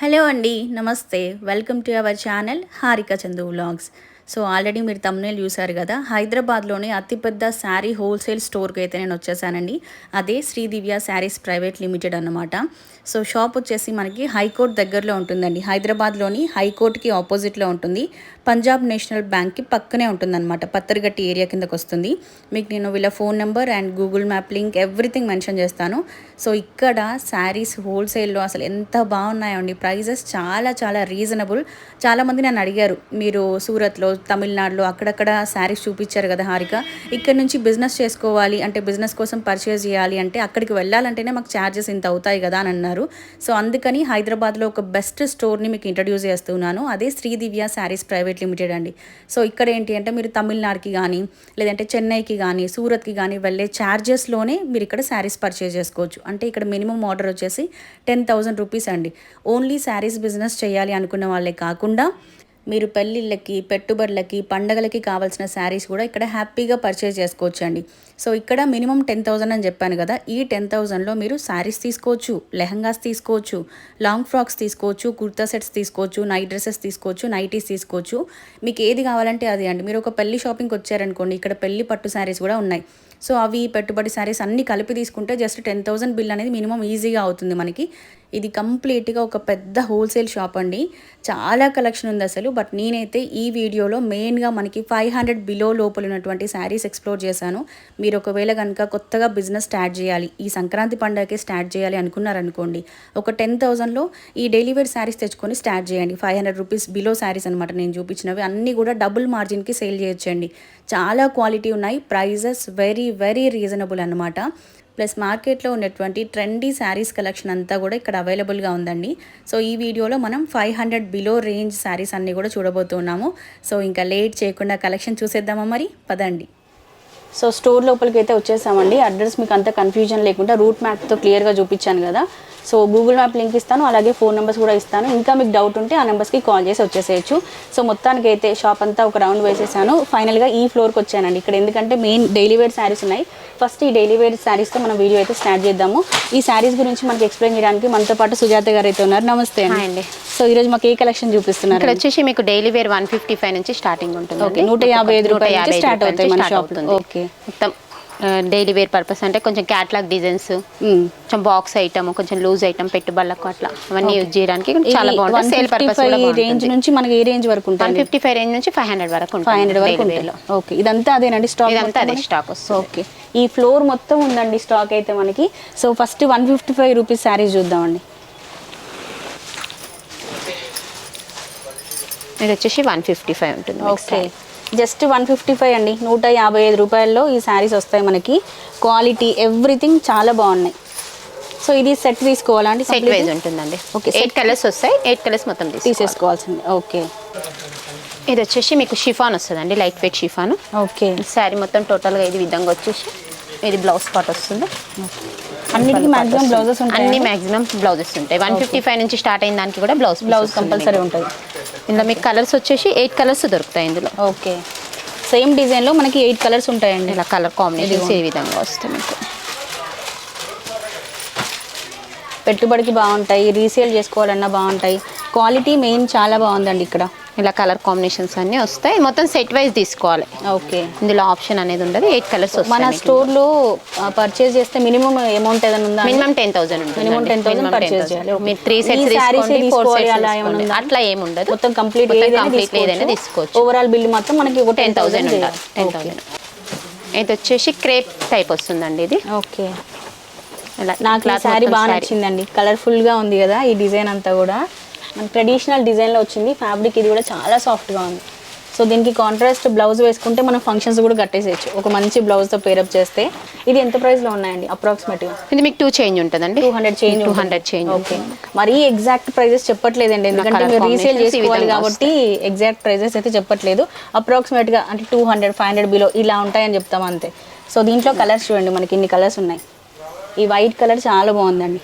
Hello అండి నమస్తే. Welcome to our channel Harika Chandu vlogs. So already మీరు తమ్నేలు చూసారు కదా హైదరాబాద్లోనే అతిపెద్ద శారీ హోల్సేల్ స్టోర్కి అయితే నేను వచ్చేసానండి. అదే శ్రీదివ్య శారీస్ ప్రైవేట్ లిమిటెడ్ అనమాట సో షాప్ వచ్చేసి మనకి హైకోర్ట్ దగ్గరలో ఉంటుందండి. హైదరాబాద్లోని హైకోర్టుకి ఆపోజిట్లో ఉంటుంది. పంజాబ్ నేషనల్ బ్యాంక్కి పక్కనే ఉంటుందన్నమాట. పత్తరిగట్టి ఏరియా కిందకు వస్తుంది మీకు నేను వీళ్ళ phone number and Google map link everything mention చేస్తాను. సో ఇక్కడ శారీస్ హోల్సేల్లో అసలు ఎంత బాగున్నాయండి. ప్రైజెస్ చాలా చాలా రీజనబుల్. చాలామంది నన్ను అడిగారు మీరు సూరత్లో తమిళనాడులో అక్కడక్కడ శారీస్ చూపించారు కదా హారిక. ఇక్కడ నుంచి బిజినెస్ చేసుకోవాలి అంటే బిజినెస్ కోసం పర్చేస్ చేయాలి అంటే అక్కడికి వెళ్ళాలంటేనే మాకు ఛార్జెస్ ఇంత అవుతాయి కదా అని అన్నారు. సో అందుకని హైదరాబాద్లో ఒక బెస్ట్ స్టోర్ని మీకు ఇంట్రడ్యూస్ చేస్తున్నాను. అదే శ్రీదివ్య శారీస్ ప్రైవేట్ లిమిటెడ్ అండి. సో ఇక్కడ ఏంటి అంటే మీరు తమిళనాడుకి కానీ లేదంటే చెన్నైకి కానీ సూరత్కి కానీ వెళ్ళే ఛార్జెస్లోనే మీరు ఇక్కడ శారీస్ పర్చేజ్ చేసుకోవచ్చు. అంటే ఇక్కడ మినిమం ఆర్డర్ వచ్చేసి టెన్ థౌజండ్ రూపీస్ అండి. ఓన్లీ శారీస్ బిజినెస్ చేయాలి అనుకున్న వాళ్ళే కాకుండా మీరు పెళ్ళిళ్ళకి పెట్టుబడులకి పండగలకి కావాల్సిన శారీస్ కూడా ఇక్కడ హ్యాపీగా పర్చేజ్ చేసుకోవచ్చు అండి సో ఇక్కడ మినిమం టెన్ థౌజండ్ అని చెప్పాను కదా ఈ టెన్ థౌజండ్లో మీరు శారీస్ తీసుకోవచ్చు లెహంగాస్ తీసుకోవచ్చు లాంగ్ ఫ్రాక్స్ తీసుకోవచ్చు కుర్తా సెట్స్ తీసుకోవచ్చు నైట్ డ్రెస్సెస్ తీసుకోవచ్చు నైటీస్ తీసుకోవచ్చు. మీకు ఏది కావాలంటే అది అండి. మీరు ఒక పెళ్ళి షాపింగ్కి వచ్చారనుకోండి ఇక్కడ పెళ్ళి పట్టు శారీస్ కూడా ఉన్నాయి. సో అవి పెట్టుబడి శారీస్ అన్ని కలిపి తీసుకుంటే జస్ట్ టెన్ థౌసండ్ బిల్ అనేది మినిమం ఈజీగా అవుతుంది మనకి. ఇది కంప్లీట్గా ఒక పెద్ద హోల్సేల్ షాప్ అండి. చాలా కలెక్షన్ ఉంది అసలు. బట్ నేనైతే ఈ వీడియోలో మెయిన్గా మనకి ఫైవ్ హండ్రెడ్ బిలో లోపల ఉన్నటువంటి శారీస్ ఎక్స్ప్లోర్ చేశాను. మీరు ఒకవేళ కనుక కొత్తగా బిజినెస్ స్టార్ట్ చేయాలి ఈ సంక్రాంతి పండగకి స్టార్ట్ చేయాలి అనుకున్నారనుకోండి ఒక టెన్ థౌజండ్లో ఈ డైలీ వేర్ శారీస్ తెచ్చుకొని స్టార్ట్ చేయండి. Five hundred rupees below saris అనమాట నేను చూపించినవి. అన్నీ కూడా డబుల్ మార్జిన్కి సేల్ చేయొచ్చండి. చాలా క్వాలిటీ ఉన్నాయి. ప్రైజెస్ వెరీ వెరీ రీజనబుల్ అనమాట ప్లస్ మార్కెట్లో ఉన్నటువంటి ట్రెండీ శారీస్ కలెక్షన్ అంతా కూడా ఇక్కడ అవైలబుల్గా ఉందండి. సో ఈ వీడియోలో మనం five hundred below range saris అన్నీ కూడా చూడబోతున్నాము. సో ఇంకా లేట్ చేయకుండా కలెక్షన్ చూసేద్దామా మరి? పదండి. సో స్టోర్ లోపలికి అయితే వచ్చేసామండి. అడ్రస్ మీకు అంత కన్ఫ్యూజన్ లేకుండా రూట్ మ్యాప్తో క్లియర్గా చూపించాను కదా. సో గూగుల్ మ్యాప్ లింక్ ఇస్తాను అలాగే ఫోన్ నెంబర్స్ కూడా ఇస్తాను. ఇంకా మీకు డౌట్ ఉంటే ఆ నెంబర్స్కి కాల్ చేసి వచ్చేసేయచ్చు. సో మొత్తానికి అయితే షాప్ అంతా ఒక రౌండ్ వేసేసాను. ఫైనల్గా ఈ ఫ్లోర్కి వచ్చానండి. ఇక్కడ ఎందుకంటే మెయిన్ డైలీ వేర్ శారీస్ ఉన్నాయి. ఫస్ట్ ఈ డైలీ వేర్ శారీస్తో మనం వీడియో అయితే స్టార్ట్ చేద్దాము. ఈ శారీస్ గురించి మనకి ఎక్స్ప్లెయిన్ చేయడానికి మనతో పాటు సుజాత గారు అయితే ఉన్నారు. నమస్తే అండి. సో ఈరోజు మాకు ఏ కలెక్షన్ చూపిస్తున్నారు? ఇక్కడ వచ్చేసి మీకు daily wear one fifty five నుంచి స్టార్టింగ్ ఉంటుంది ఓకే నూట యాభై ఐదు రూపాయల స్టార్ట్ అవుతాయి మన షాప్ ఓకే. మొత్తం డైలీ వేర్ పర్పస్ అంటే కొంచెం క్యాట్లాగ్ డిజైన్స్ మ్మ్. కొంచెం బాక్స్ ఐటమ్ కొంచెం లూజ్ ఐటమ్ పెట్టుబడులకు అట్లా అవన్నీ యూజ్ చేయడానికి చాలా బాగుంటుంది. సేల్ పర్పస్ 155 రేంజ్ నుంచి మనకి ఏ రేంజ్ వరకు ఉంటుంది. ఫిఫ్టీ ఫైవ్ రేంజ్ నుంచి ఫైవ్ హండ్రెడ్ వరకు ఫైవ్ హండ్రెడ్ వరకు ఓకే ఇదంతా అదేనండి స్టాక్ ఇదంతా అదే స్టాక్ ఓకే ఈ ఫ్లోర్ మొత్తం ఉందండి స్టాక్ అయితే మనకి. So first one fifty five rupees saris చూద్దామండి. ఇది వచ్చేసి వన్ ఫిఫ్టీ ఫైవ్ ఉంటుంది okay just one fifty five అండి. నూట యాభై ఐదు రూపాయల్లో ఈ శారీస్ వస్తాయి మనకి. క్వాలిటీ ఎవ్రీథింగ్ చాలా బాగున్నాయి. సో ఇది సెట్ తీసుకోవాలా అండి? సెట్ వైజ్ ఉంటుందండి. Okay, ఎయిట్ కలర్స్ వస్తాయి. ఎయిట్ కలర్స్ మొత్తం తీసేసి తీసేసుకోవాల్సింది ఓకే ఇది వచ్చేసి మీకు షిఫాన్ వస్తుందండి. Light weight chiffon okay sari మొత్తం టోటల్గా ఇది విధంగా వచ్చేసి ఇది బ్లౌజ్ పార్ట్ వస్తుంది. అన్నిటికీ మాక్సిమం బ్లౌజెస్ ఉంటాయి? అన్ని మాక్సిమం బ్లౌజెస్ ఉంటాయి. వన్ ఫిఫ్టీ ఫైవ్ నుంచి స్టార్ట్ అయిన దానికి కూడా బ్లౌజ్ బ్లౌజ్ కంపల్సరీ ఉంటుంది. ఇందులో మీకు కలర్స్ వచ్చేసి ఎయిట్ కలర్స్ దొరుకుతాయి ఇందులో. ఓకే. సేమ్ డిజైన్లో మనకి ఎయిట్ కలర్స్ ఉంటాయండి. ఇలా కలర్ కాంబినేషన్స్ ఈ విధంగా వస్తాయి మీకు? పెట్టుబడికి బాగుంటాయి రీసేల్ చేసుకోవాలన్నా బాగుంటాయి. క్వాలిటీ మెయిన్ చాలా బాగుందండి ఇక్కడ. ఇలా కలర్ కాంబినేషన్స్ అన్నీ వస్తాయి. మొత్తం సెట్ వైజ్ తీసుకోవాలి. ఓకే. ఇందులో ఆప్షన్ అనేది ఉండదు. ఎయిట్ కలర్స్ మన స్టోర్లో పర్చేస్ చేస్తే మినిమం అమౌంట్ ఏదైనా ఉందా మినిమం టెన్ థౌసండ్ ఉంటుంది Minimum 10,000 purchase చేయాలి. మీరు త్రీ సెట్స్ తీసుకోండి ఫోర్ సెట్స్? అట్లా ఏమి ఉండదు. మొత్తం కంప్లీట్ మొత్తం ఏదైనా తీసుకోవచ్చు. ఓవరాల్ బిల్ మొత్తం మనకి ఒక టెన్ థౌసండ్ ఉండాలి. టెన్ థౌసండ్ ఇది వచ్చేసి క్రేప్ టైప్ వస్తుందండి ఇది. ఓకే. నాకు ఈ cloth శారీ మొత్తం బాగా. నచ్చిందండి. కలర్ఫుల్గా ఉంది కదా ఈ డిజైన్ అంతా కూడా. మన ట్రెడిషనల్ డిజైన్లో వచ్చింది. ఫ్యాబ్రిక్ ఇది కూడా చాలా సాఫ్ట్గా ఉంది. సో దీనికి కాంట్రాస్ట్ బ్లౌజ్ వేసుకుంటే మనం ఫంక్షన్స్ కూడా కట్టేసేయచ్చు. ఒక మంచి బ్లౌజ్తో పేరప్ చేస్తే ఇది ఎంత ప్రైస్లో ఉన్నాయండి? అప్రాక్సిమేట్గా ఇది మీకు టూ చేంజ్ ఉంటుందండి. Two hundred change two hundred change okay మరీ ఎగ్జాక్ట్ ప్రైజెస్ చెప్పట్లేదండి. ఎందుకంటే మీరు రీసేల్ చేసుకోవాలి కాబట్టి ఎగ్జాక్ట్ ప్రైజెస్ అయితే చెప్పట్లేదు. అప్రాక్సిమేట్గా అంటే two hundred five hundred below ఇలా ఉంటాయని చెప్తాం అంతే. సో దీంట్లో కలర్స్ చూడండి. మనకి ఇన్ని కలర్స్ ఉన్నాయి. ఈ వైట్ కలర్ చాలా బాగుందండి.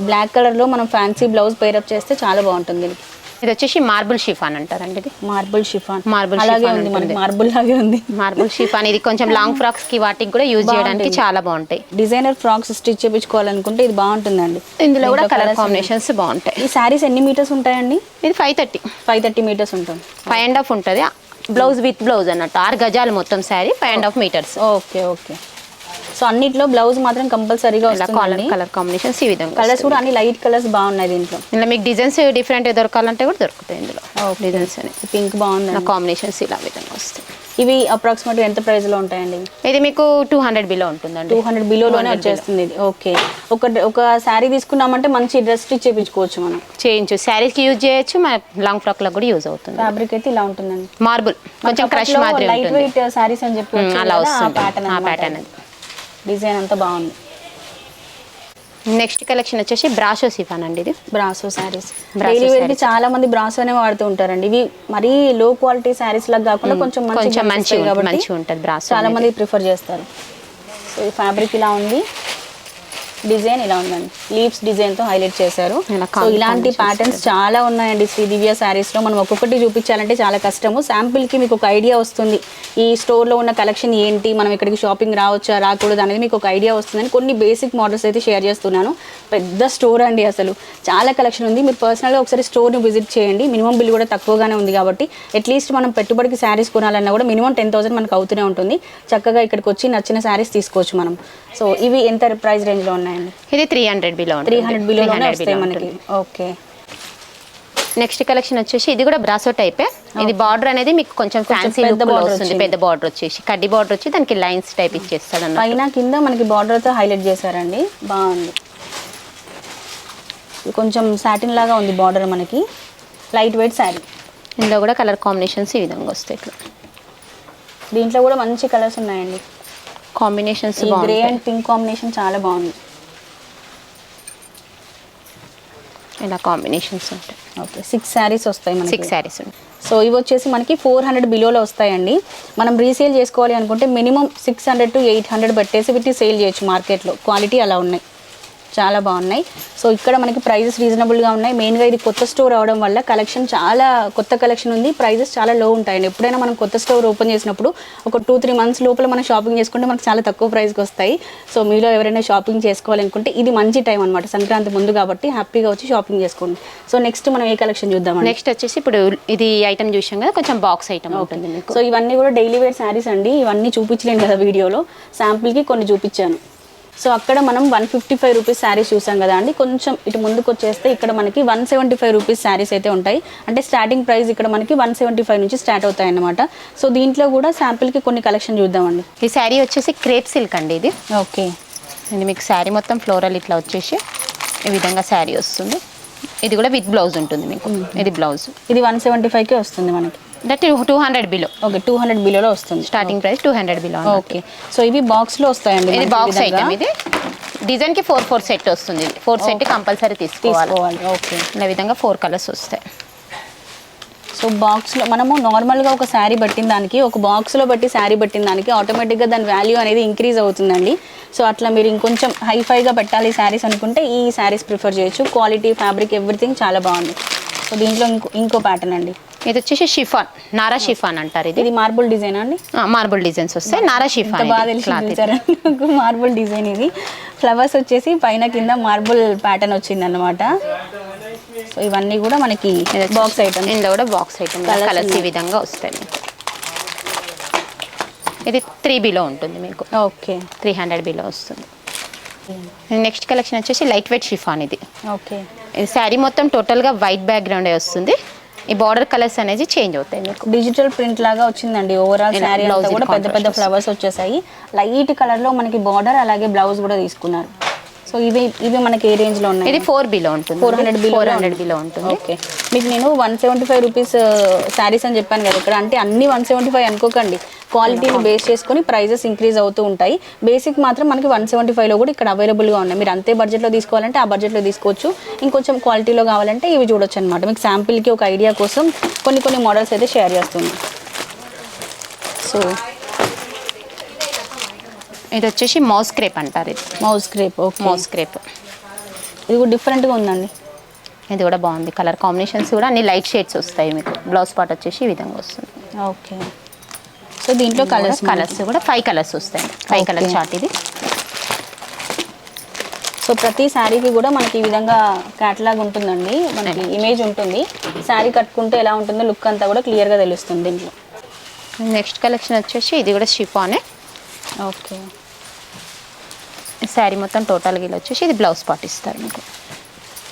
బ్లాక్ కలర్లో మనం ఫ్యాన్సీ బ్లౌజ్ పేరప్ చేస్తే చాలా బాగుంటుంది. దీనికి ఇది వచ్చేసి మార్బుల్ షిఫాన్ అంటారండి ఇది? Marble chiffon. Marble అలాగే ఉంది మనకి. మార్బుల్ లాగే ఉంది. Marble chiffon. ఇది కొంచెం లాంగ్ ఫ్రాక్స్కి వాటికి కూడా యూజ్ చేయడానికి చాలా బాగుంటాయి. డిజైనర్ ఫ్రాక్స్ స్టిచ్ చేయించుకోవాలనుకుంటే ఇది బాగుంటుందండి. ఇందులో కూడా కలర్ కాంబినేషన్స్ బాగుంటాయి. ఈ శారీస్ ఎన్ని మీటర్స్ ఉంటాయండి? ఇది five thirty five thirty metres ఉంటుంది. ఫైవ్ అండ్ హాఫ్ ఉంటుంది. బ్లౌజ్ విత్ బ్లౌజ్ అన్నట్టు. ఆరు గజాలు మొత్తం sari five and half metres okay okay so అన్నిట్లో బ్లౌజ్ మాత్రం కంపల్సరీగా వస్తుంది కలర్ కాంబినేషన్స్ ఈ విధంగా కలర్స్ కూడా అన్ని లైట్ కలర్స్ బాగున్నాయి దీంట్లో. ఇలా మీకు డిజైన్స్ డిఫరెంట్ దొరకాలంటే కూడా దొరుకుతాయి ఇందులో. డిజైన్స్ అనేవి పింక్ బాగుంది కాంబినేషన్స్ ఇలా విధంగా వస్తాయి. ఇవి అప్రాక్సిమేట్ ఎంత ప్రైస్లో ఉంటాయండి? ఇది మీకు టూ హండ్రెడ్ బిలో ఉంటుందండి. టూ హండ్రెడ్ బిలోలోనే వచ్చేస్తుంది ఇది. ఓకే ఒక ఒక శారీ తీసుకున్నామంటే మంచి డ్రెస్ స్టిచ్ చేయించుకోవచ్చు మనం. చేయించు. శారీస్కి యూజ్ చేయొచ్చు మన లాంగ్ ఫ్రాక్లకు కూడా యూజ్ అవుతుంది. ఫ్యాబ్రిక్ అయితే ఇలా ఉంటుందండి. మార్బుల్ కొంచెం క్రష్ మాదిరి లైట్ ఉంటుంది వెయిట్ శారీస్ అని చెప్పి అలా వస్తుంది. ప్యాటర్న్ ఆ ప్యాటర్న్ అది. డిజైన్ అంతా బాగుంది. నెక్స్ట్ కలెక్షన్ వచ్చేసి బ్రాషో సిఫాన్ అండి ఇది. బ్రాసో శారీస్ డైలీ వేర్కి sarees. చాలా మంది బ్రాసోనే వాడుతూ ఉంటారండి. ఇవి మరీ లో క్వాలిటీ శారీస్ లాగా కాకుండా కొంచెం మంచి కొంచెం మంచి మంచిగా ఉంటుంది బ్రాసో చాలా మంది ప్రిఫర్ చేస్తారు. సో ఈ ఫ్యాబ్రిక్ ఇలా ఉంది. డిజైన్ ఇలా ఉందండి. లీవ్స్ డిజైన్తో హైలైట్ చేశారు. సో ఇలాంటి ప్యాటర్న్స్ చాలా ఉన్నాయండి శ్రీ దివ్య శారీస్లో మనం ఒక్కొక్కటి చూపించాలంటే చాలా కష్టము. శాంపిల్కి మీకు ఒక ఐడియా వస్తుంది. ఈ స్టోర్లో ఉన్న కలెక్షన్ ఏంటి? మనం ఇక్కడికి షాపింగ్ రావచ్చా? రాకూడదు? అనేది మీకు ఒక ఐడియా వస్తుందని కొన్ని బేసిక్ మోడల్స్ అయితే షేర్ చేస్తున్నాను. పెద్ద స్టోర్ అండి అసలు. చాలా కలెక్షన్ ఉంది. మీరు పర్సనల్గా ఒకసారి స్టోర్ని విజిట్ చేయండి. మినిమం బిల్ కూడా తక్కువగానే ఉంది కాబట్టి అట్లీస్ట్ మనం పెట్టుబడికి శారీస్ కొనాలన్నా కూడా మినిమం టెన్ థౌసండ్ మనకు అవుతూనే ఉంటుంది. చక్కగా ఇక్కడికి వచ్చి నచ్చిన శారీస్ తీసుకోవచ్చు మనం. సో ఇవి ఎంత ప్రైస్ రేంజ్లో ఉన్నాయండి ఇది three hundred below three hundred బిలోనే వస్తాయి మనకి. ఓకే. నెక్స్ట్ కలెక్షన్ వచ్చేసి ఇది కూడా బ్రాసో టైపే ఇది బార్డర్ అనేది మీకు కొంచెం ఫ్యాన్సీ లుక్ వస్తుంది. పెద్ద బార్డర్ వచ్చేసి. కడ్డీ బార్డర్ వచ్చి దానికి లైన్స్ టైప్ ఇచ్చేస్తాడు అన్న పైన కింద మనకి బార్డర్తో హైలైట్ చేశారండి. బాగుంది. ఇది కొంచెం సాటిన్ లాగా ఉంది బార్డర్ మనకి. లైట్ వెయిట్ శారీ ఇందులో కూడా కలర్ కాంబినేషన్స్ ఈ విధంగా వస్తాయి ఇట్లా దీంట్లో కూడా మంచి కలర్స్ ఉన్నాయండి. Combinations grey and pink combination చాలా బాగుంది. ఇలా కాంబినేషన్స్ ఉంటాయి. ఓకే సిక్స్ శారీస్ వస్తాయి మనకి. సిక్స్ శారీస్ ఉంటాయి. సో ఇవి వచ్చేసి మనకి ఫోర్ హండ్రెడ్ బిలోలో వస్తాయండి. మనం రీసేల్ చేసుకోవాలి అనుకుంటే minimum six hundred to eight hundred పెట్టేసి వీటిని సేల్ చేయొచ్చు మార్కెట్లో క్వాలిటీ అలా ఉన్నాయి. చాలా బాగున్నాయి. సో ఇక్కడ మనకి ప్రైజెస్ రీజనబుల్గా ఉన్నాయి. మెయిన్గా ఇది కొత్త స్టోర్ అవడం వల్ల కలెక్షన్ చాలా కొత్త కలెక్షన్ ఉంది. ప్రైజెస్ చాలా లో ఉంటాయండి. ఎప్పుడైనా మనం కొత్త స్టోర్ ఓపెన్ చేసినప్పుడు ఒక టూ త్రీ మంత్స్ లోపల మనం షాపింగ్ చేసుకుంటే మనకు చాలా తక్కువ ప్రైస్కి వస్తాయి. సో మీలో ఎవరైనా షాపింగ్ చేసుకోవాలనుకుంటే ఇది మంచి టైం అనమాట సంక్రాంతి ముందు కాబట్టి హ్యాపీగా వచ్చి షాపింగ్ చేసుకోండి. సో నెక్స్ట్ మనం ఏ కలెక్షన్ చూద్దామండి? నెక్స్ట్ వచ్చేసి ఇప్పుడు ఇది ఐటమ్ చూసాం కదా కొంచెం బాక్స్ ఐటమ్ ఉంటుంది సో ఇవన్నీ కూడా డైలీ వేర్ శారీస్ అండి. ఇవన్నీ చూపించలేను కదా వీడియోలో. శాంపుల్కి కొన్ని చూపించాను. సో అక్కడ మనం one fifty five rupees saris చూసాం కదా అండి. కొంచెం ఇటు ముందుకు వచ్చేస్తే ఇక్కడ మనకి one seventy five rupees saris అయితే ఉంటాయి. అంటే స్టార్టింగ్ ప్రైస్ ఇక్కడ మనకి వన్ సెవెంటీ ఫైవ్ నుంచి స్టార్ట్ అవుతాయి అన్నమాట సో దీంట్లో కూడా శాంపుల్కి కొన్ని కలెక్షన్ చూద్దామండి. ఈ శారీ వచ్చేసి క్రేప్ సిల్క్ అండి ఇది. ఓకే. ఇది మీకు శారీ మొత్తం ఫ్లోరల్ ఇట్లా వచ్చేసి ఈ విధంగా శారీ వస్తుంది. ఇది కూడా విత్ బ్లౌజ్ ఉంటుంది మీకు. ఇది బ్లౌజ్. ఇది వన్ సెవెంటీ ఫైవ్కే వస్తుంది మనకి. That two hundred below. Okay two hundred బిలోలో వస్తుంది. Starting price two hundred below okay. So ఇవి బాక్స్లో వస్తాయండి ఇది బాక్స్. ఐటమ్ ఇది. డిజైన్కి ఫోర్ ఫోర్ సెట్ వస్తుంది. ఫోర్ సెట్ కంపల్సరీ తీసుకోవాలి. తీసుకోవాలి. ఓకే. ఈ విధంగా ఫోర్ కలర్స్ వస్తాయి. సో బాక్స్లో మనము నార్మల్గా ఒక శారీ పట్టిన దానికి ఒక బాక్స్లో బట్టి శారీ పట్టిన దానికి ఆటోమేటిక్గా దాని వాల్యూ అనేది ఇంక్రీజ్ అవుతుందండి. సో అట్లా మీరు ఇంకొంచెం హైఫైగా పెట్టాలి శారీస్ అనుకుంటే ఈ శారీస్ ప్రిఫర్ చేయొచ్చు. క్వాలిటీ ఫ్యాబ్రిక్ ఎవ్రీథింగ్ చాలా బాగుంది. సో దీంట్లో ఇంకో ఇంకో ప్యాటర్న్ అండి. ఇది వచ్చేసి షిఫాన్ నారా షిఫాన్ అంటారు ఇది. ఇది మార్బుల్ డిజైన్ అండి? మార్బుల్ డిజైన్స్ వస్తాయి. నారా షిఫాన్ మార్బుల్ డిజైన్ ఇది. ఫ్లవర్స్ వచ్చేసి పైన కింద మార్బుల్ ప్యాటర్న్ వచ్చింది అనమాట సో ఇవన్నీ కూడా మనకి బాక్స్ ఐటమ్ ఇందులో కూడా బాక్స్ ఐటమ్ కలర్స్ ఈ. విధంగా వస్తాయి. ఇది త్రీ బిలో ఉంటుంది మీకు. ఓకే. త్రీ హండ్రెడ్ బిలో వస్తుంది. నెక్స్ట్ కలెక్షన్ వచ్చేసి లైట్ వెయిట్ షిఫాన్ ఇది. ఓకే. ఇది శారీ మొత్తం టోటల్గా వైట్ బ్యాక్గ్రౌండ్ వస్తుంది. ఈ బార్డర్ కలర్స్ అనేది చేంజ్ అవుతాయి మీకు. డిజిటల్ ప్రింట్ లాగా వచ్చిందండి. ఓవరాల్ శారీ అంతా కూడా పెద్ద పెద్ద ఫ్లవర్స్ వచ్చేసాయి. లైట్ కలర్లో మనకి బార్డర్ అలాగే బ్లౌజ్ కూడా తీసుకున్నారు. సో ఇవి ఇవి మనకి ఏ రేంజ్లో ఉన్నాయి? ఇది ఫోర్ బిలో ఉంటుంది. Four hundred below four hundred below ఉంటుంది. ఓకే. మీకు నేను one seventy five rupees saris అని చెప్పాను కదా ఇక్కడ. అంటే అన్ని వన్ సెవెంటీ ఫైవ్ అనుకోకండి. క్వాలిటీని బేస్ చేసుకొని ప్రైజెస్ ఇంక్రీజ్ అవుతూ ఉంటాయి. బేసిక్ మాత్రం మనకి వన్ సెవెంటీ ఫైవ్లో కూడా ఇక్కడ అవైలబుల్గా ఉన్నాయి. మీరు అంతే బడ్జెట్లో తీసుకోవాలంటే ఆ బడ్జెట్లో తీసుకోవచ్చు. ఇంకొంచెం క్వాలిటీలో కావాలంటే ఇవి చూడొచ్చు అనమాట మీకు శాంపిల్కి ఒక ఐడియా కోసం కొన్ని కొన్ని మోడల్స్ అయితే షేర్ చేస్తున్నాం సో ఇది వచ్చేసి మౌస్ క్రేప్ అంటారు ఇది. Moss crepe okay. Moss crepe. ఇది కూడా డిఫరెంట్గా ఉందండి. ఇది కూడా బాగుంది. కలర్ కాంబినేషన్స్ కూడా అన్ని లైట్ షేడ్స్ వస్తాయి మీకు. బ్లౌజ్ పార్ట్ వచ్చేసి ఈ విధంగా వస్తుంది. ఓకే. సో దీంట్లో కలర్స్ కలర్స్ కూడా ఫైవ్ కలర్స్ వస్తాయి. Five colour. చార్ట్ ఇది. సో ప్రతి శారీకి కూడా మనకి ఈ విధంగా క్యాటలాగ్ ఉంటుందండి. మనకి ఇమేజ్ ఉంటుంది. శారీ కట్టుకుంటే ఎలా ఉంటుందో లుక్ అంతా కూడా క్లియర్గా తెలుస్తుంది దీంట్లో. నెక్స్ట్ కలెక్షన్ వచ్చేసి ఇది కూడా షిఫానే ఓకే. శారీ మొత్తం టోటల్ గిల్ వచ్చేసి ఇది బ్లౌజ్ పార్ట్ ఇస్తారు మీకు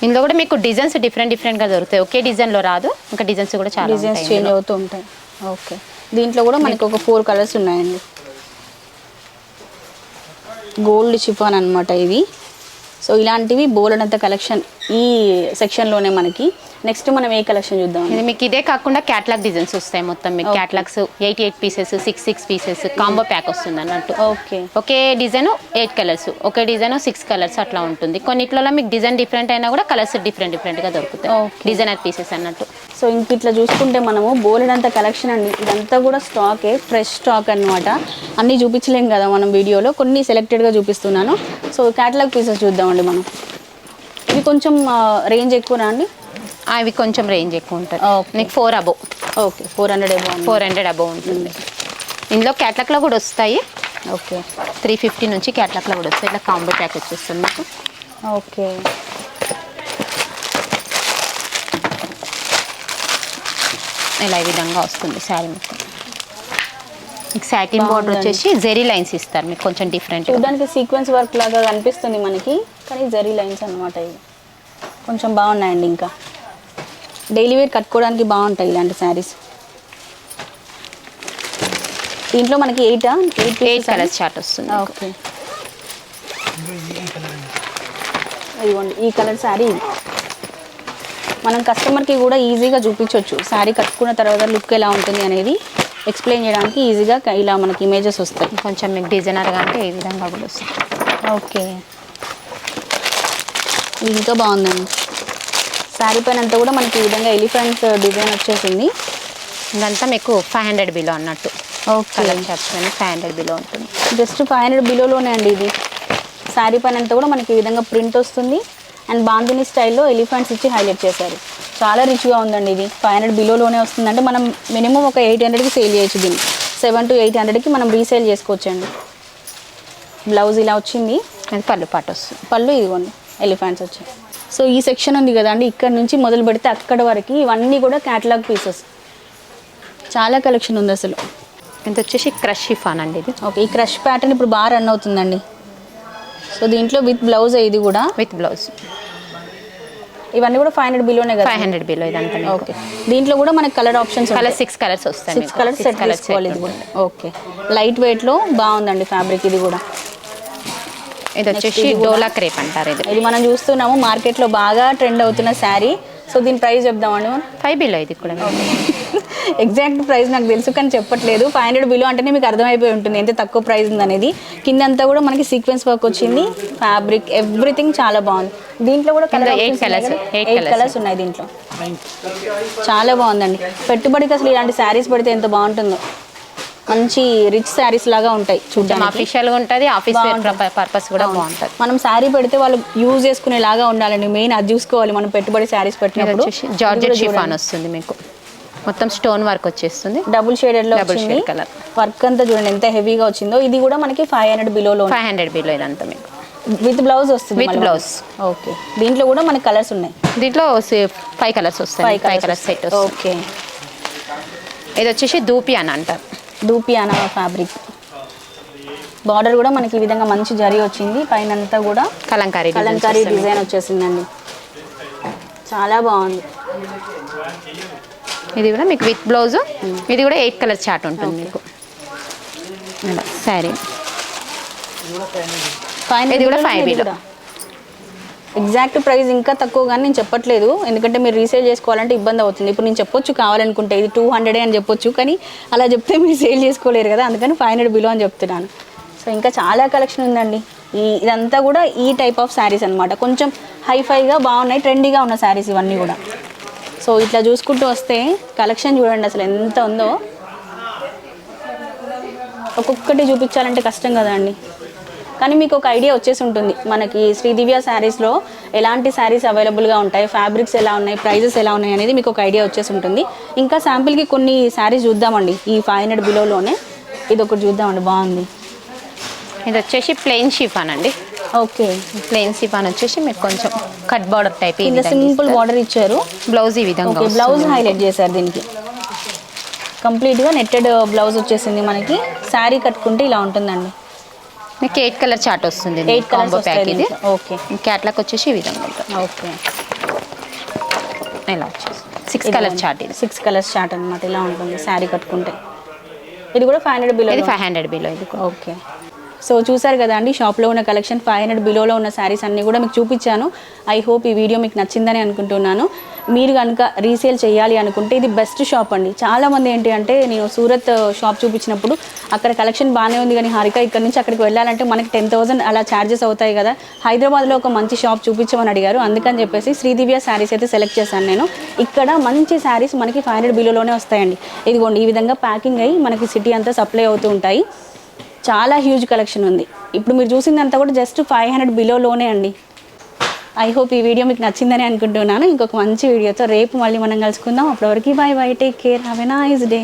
ఇందులో కూడా మీకు డిజైన్స్ డిఫరెంట్ డిఫరెంట్గా దొరుకుతాయి. ఒకే డిజైన్లో రాదు. ఇంకా డిజైన్స్ కూడా చాలా డిజైన్స్ చేంజ్. అవుతూ ఉంటాయి. ఓకే దీంట్లో కూడా మనకి ఒక ఫోర్ కలర్స్ ఉన్నాయండి. గోల్డ్ షిఫాన్ అన్నమాట ఇది సో ఇలాంటివి బోలెడంత కలెక్షన్ ఈ సెక్షన్లోనే మనకి నెక్స్ట్ మనం ఏ కలెక్షన్ చూద్దాం ఇది మీకు ఇదే కాకుండా క్యాట్లాగ్ డిజైన్స్ వస్తాయి మొత్తం మీకు. Catalogues eight eight pieces six six pieces combo pack వస్తుంది అన్నట్టు. ఓకే ఒకే డిజైన్ ఎయిట్ కలర్స్ ఒకే డిజైన్ సిక్స్ కలర్స్ అట్లా ఉంటుంది. కొన్నిట్లలో మీకు డిజైన్ డిఫరెంట్ అయినా కూడా కలర్స్ డిఫరెంట్ డిఫరెంట్గా దొరుకుతాయి. డిజైనర్ పీసెస్ అన్నట్టు. సో ఇంక ఇట్లా చూసుకుంటే మనము బోలెడంత కలెక్షన్ అండి. ఇదంతా కూడా స్టాకే ఫ్రెష్ స్టాక్ అన్నమాట. అన్నీ చూపించలేం కదా మనం వీడియోలో. కొన్ని సెలెక్టెడ్గా చూపిస్తున్నాను. సో క్యాటలాగ్ పీసెస్ చూద్దామండి మనం. ఇవి కొంచెం రేంజ్ ఎక్కువనా అండి? ఇవి కొంచెం రేంజ్ ఎక్కువ ఉంటుంది. మీకు four above okay four hundred ఏమో ఫోర్ హండ్రెడ్ అబో ఉంటుంది. ఇందులో క్యాట్లాగ్లో కూడా వస్తాయి. ఓకే. త్రీ ఫిఫ్టీ నుంచి క్యాట్లాగ్లో కూడా వస్తాయి. ఇట్లా కాంబో ప్యాక్ వచ్చేస్తుంది మీకు. ఓకే. ఇలా ఈ విధంగా వస్తుంది శారీ మొత్తం మీకు సాటిన్ బోర్డర్. వచ్చేసి జెరీ లైన్స్ ఇస్తారు మీకు కొంచెం డిఫరెంట్ చూడడానికి సీక్వెన్స్ వర్క్ లాగా కనిపిస్తుంది మనకి కానీ జరీ లైన్స్ అన్నమాట ఇవి. కొంచెం బాగున్నాయండి ఇంకా. డైలీ వేర్ కట్టుకోవడానికి బాగుంటాయి ఇలాంటి శారీస్. దీంట్లో మనకి ఎయిటా? ఎయిట్ ఎయిట్ కలర్స్ చార్ట్ వస్తుంది. ఓకే. ఇదిగోండి ఈ కలర్ శారీ. మనం కస్టమర్కి కూడా ఈజీగా చూపించవచ్చు శారీ కట్టుకున్న తర్వాత లుక్ ఎలా ఉంటుంది అనేది ఎక్స్ప్లెయిన్ చేయడానికి ఈజీగా ఇలా మనకి ఇమేజెస్ వస్తాయి. కొంచెం మీకు డిజైనర్గా అంటే ఈ విధంగా కూడా వస్తుంది. ఓకే. ఇది ఇంకా బాగుందండి. శారీ పైన అంతా కూడా మనకి ఈ విధంగా ఎలిఫెంట్ డిజైన్ వచ్చేసింది. ఇదంతా మీకు ఫైవ్ హండ్రెడ్ బిలో అన్నట్టు. ఓకే. కలర్ పైన ఫైవ్ హండ్రెడ్ బిలో ఉంటుంది. జస్ట్ ఫైవ్ హండ్రెడ్ బిలోలోనే అండి ఇది. శారీ పైన అంతా కూడా మనకి ఈ విధంగా ప్రింట్ వస్తుంది. అండ్ బాందిని స్టైల్లో ఎలిఫెంట్స్ ఇచ్చి హైలైట్ చేశారు. చాలా రిచ్గా ఉందండి ఇది. ఫైవ్ హండ్రెడ్ బిలోలోనే వస్తుందంటే మనం మినిమం ఒక ఎయిట్ హండ్రెడ్కి సేల్ చేయొచ్చు దీన్ని. సెవెన్ టు ఎయిట్ హండ్రెడ్కి మనం రీసేల్ చేసుకోవచ్చండి. బ్లౌజ్ ఇలా వచ్చింది. అది పళ్ళు పాటు వస్తుంది. పళ్ళు ఇదిగోండి. ఎలిఫెంట్స్ వచ్చాయి. సో ఈ సెక్షన్ ఉంది కదండి ఇక్కడ నుంచి మొదలు పెడితే అక్కడ వరకు ఇవన్నీ కూడా క్యాటలాగ్ పీసెస్ చాలా కలెక్షన్ ఉంది అసలు. ఇది వచ్చేసి క్రష్ షిఫాన్ అండి ఇది. ఓకే ఈ క్రష్ ప్యాటర్న్ ఇప్పుడు బాగా రన్ అవుతుందండి. సో దీంట్లో విత్ బ్లౌజ్ ఇది కూడా. విత్ బ్లౌజ్ ఇవన్నీ కూడా ఫైవ్ హండ్రెడ్ బిలోనే కదా. ఫైవ్ హండ్రెడ్ బిలో ఇదంతా ఓకే దీంట్లో కూడా మనకి colour options colour six colours వస్తాయి సిక్స్ కలర్స్ సెట్ కూడా. ఓకే లైట్ వెయిట్లో బాగుందండి ఫ్యాబ్రిక్ ఇది కూడా. ఇది వచ్చేసి డోలా క్రేప్ అంటారు ఇది. ఇది మనం చూస్తున్నాము మార్కెట్లో బాగా ట్రెండ్ అవుతున్న శారీ. సో దీని ప్రైస్ చెప్దామండి ఫైవ్ బిలో ఇది కూడా. ఎగ్జాక్ట్ ప్రైస్ నాకు తెలుసు కానీ చెప్పట్లేదు. ఫైవ్ హండ్రెడ్ బిలో అంటేనే మీకు అర్థమైపోయి ఉంటుంది ఎంత తక్కువ ప్రైస్ ఉందనేది. కిందంతా కూడా మనకి సీక్వెన్స్ వర్క్ వచ్చింది. ఫ్యాబ్రిక్ ఎవ్రీథింగ్ చాలా బాగుంది. దీంట్లో కూడా colours, eight ఎయిట్. కలర్స్ ఉన్నాయి దీంట్లో. చాలా బాగుందండి. పెట్టుబడికి అసలు ఇలాంటి శారీస్ పడితే ఎంత బాగుంటుందో. మంచి రిచ్ శారీస్ లాగా ఉంటాయి చూడ్డానికి. అఫీషియల్గా ఉంటుంది ఆఫీస్. పర్పస్ కూడా బాగుంటుంది. మనం శారీ పెడితే వాళ్ళు యూజ్ చేసుకునేలాగా ఉండాలండి. మెయిన్ అది చూసుకోవాలి మనం పెట్టుబడి శారీస్ పెట్టినప్పుడు. జార్జెట్ షిఫాన్ వస్తుంది మీకు. మొత్తం స్టోన్ వర్క్ వచ్చేస్తుంది. డబుల్ షేడెడ్లో వచ్చింది. shade colour. వర్క్ అంతా చూడండి ఎంత హెవీగా వచ్చిందో. ఇది కూడా మనకి ఫైవ్ హండ్రెడ్ బిలోలో ఫైవ్ హండ్రెడ్ బిలో ఇదంతా మీకు. విత్ బ్లౌజ్ వస్తుంది With blouse. ఓకే దీంట్లో కూడా మనకి కలర్స్ ఉన్నాయి. దీంట్లో ఫైవ్ కలర్స్ వస్తాయి. ఫైవ్ కలర్స్ సెట్ ఓకే ఇది వచ్చేసి దూపి అని అంటారు. దూపి అన ఫ్యాబ్రిక్ బార్డర్ కూడా మనకి ఈ విధంగా మంచి జరీ వచ్చింది. పైన అంతా కూడా కలంకారీ కలంకారీ. డిజైన్ వచ్చేసిందండి. చాలా బాగుంది. ఇది కూడా మీకు విత్ బ్లౌజ్ ఇది కూడా ఎయిట్ కలర్ చార్ట్ ఉంటుంది మీకు. సారీ ఫైవ్ ఇది కూడా below. ఎగ్జాక్ట్ ప్రైస్ ఇంకా తక్కువ కానీ నేను చెప్పట్లేదు. ఎందుకంటే మీరు రీసేల్ చేసుకోవాలంటే ఇబ్బంది అవుతుంది. ఇప్పుడు నేను చెప్పొచ్చు కావాలనుకుంటే ఇది టూ హండ్రెడే అని చెప్పొచ్చు. కానీ అలా చెప్తే మీరు సేల్ చేసుకోలేరు కదా. అందుకని ఫైవ్ హండ్రెడ్ బిలో అని చెప్తున్నాను. సో ఇంకా చాలా కలెక్షన్ ఉందండి. ఈ ఇదంతా కూడా ఈ టైప్ ఆఫ్ శారీస్ అనమాట కొంచెం హైఫైగా బాగున్నాయి ట్రెండీగా ఉన్న శారీస్ ఇవన్నీ కూడా. సో ఇట్లా చూసుకుంటూ వస్తే కలెక్షన్ చూడండి అసలు ఎంత ఉందో. ఒక్కొక్కటి చూపించాలంటే కష్టం కదా అండి. కానీ మీకు ఒక ఐడియా వచ్చేసి ఉంటుంది. మనకి శ్రీదివ్య శారీస్లో ఎలాంటి శారీస్ అవైలబుల్గా ఉంటాయి ఫ్యాబ్రిక్స్ ఎలా ఉన్నాయి ప్రైజెస్ ఎలా ఉన్నాయి అనేది మీకు ఒక ఐడియా వచ్చేసి ఉంటుంది. ఇంకా శాంపిల్కి కొన్ని శారీస్ చూద్దామండి. ఈ ఫైవ్ హండ్రెడ్ బిలోలోనే ఇది ఒకటి చూద్దామండి. బాగుంది. ఇది వచ్చేసి ప్లెయిన్ షిఫాన్ అండి. ఓకే. ప్లెయిన్ షిఫాన్ వచ్చేసి మీకు కొంచెం కట్ బార్డర్ టైప్ కింద సింపుల్ బార్డర్ ఇచ్చారు. బ్లౌజ్ ఈ విధంగా ఓకే బ్లౌజ్ హైలైట్ చేశారు దీనికి. కంప్లీట్గా నెట్టెడ్ బ్లౌజ్ వచ్చేసింది మనకి. శారీ కట్టుకుంటే ఇలా ఉంటుందండి. మీకు ఎయిట్ కలర్ చార్ట్ వస్తుంది ఎయిట్ కాంబో ప్యాక్ ఇది. ఓకే క్యాట్లాక్ వచ్చేసి ఈ విధంగా ఉంటుంది. ఓకే ఇలా వచ్చేసి సిక్స్ కలర్ చార్ట్ ఇది. సిక్స్ కలర్స్ చార్ట్ అనమాట ఇలా ఉంటుంది. శారీ కట్టుకుంటే. ఇది కూడా ఫైవ్ హండ్రెడ్ బిలో ఇది ఫైవ్ హండ్రెడ్ బిలో ఇది. ఓకే సో చూసారు కదా అండి షాప్లో ఉన్న కలెక్షన్ ఫైవ్ హండ్రెడ్ బిలోలో ఉన్న శారీస్ అన్నీ కూడా మీకు చూపించాను. ఐ హోప్ ఈ వీడియో మీకు నచ్చిందని అనుకుంటున్నాను. మీరు కనుక రీసేల్ చేయాలి అనుకుంటే ఇది బెస్ట్ షాప్ అండి. చాలామంది ఏంటి అంటే నేను సూరత్ షాప్ చూపించినప్పుడు అక్కడ కలెక్షన్ బాగానే ఉంది కానీ హారిక ఇక్కడ నుంచి అక్కడికి వెళ్ళాలంటే మనకి టెన్ థౌసండ్ అలా ఛార్జెస్ అవుతాయి కదా. హైదరాబాద్లో ఒక మంచి షాప్ చూపించమని అడిగారు. అందుకని చెప్పేసి శ్రీదివ్య శారీస్ అయితే సెలెక్ట్ చేశాను నేను. ఇక్కడ మంచి శారీస్ మనకి ఫైవ్ హండ్రెడ్ బిలోలోనే వస్తాయండి. ఇదిగోండి ఈ విధంగా ప్యాకింగ్ అయ్యి మనకి సిటీ అంతా సప్లై అవుతూ ఉంటాయి. చాలా హ్యూజ్ కలెక్షన్ ఉంది. ఇప్పుడు మీరు చూసిందంతా కూడా జస్ట్ ఫైవ్ హండ్రెడ్ బిలోలోనే అండి. ఐ హోప్ ఈ వీడియో మీకు నచ్చిందని అనుకుంటున్నాను. ఇంకొక మంచి వీడియోతో రేపు మళ్ళీ మనం కలుసుకుందాం. అప్పటివరకు bye bye take care have a nice day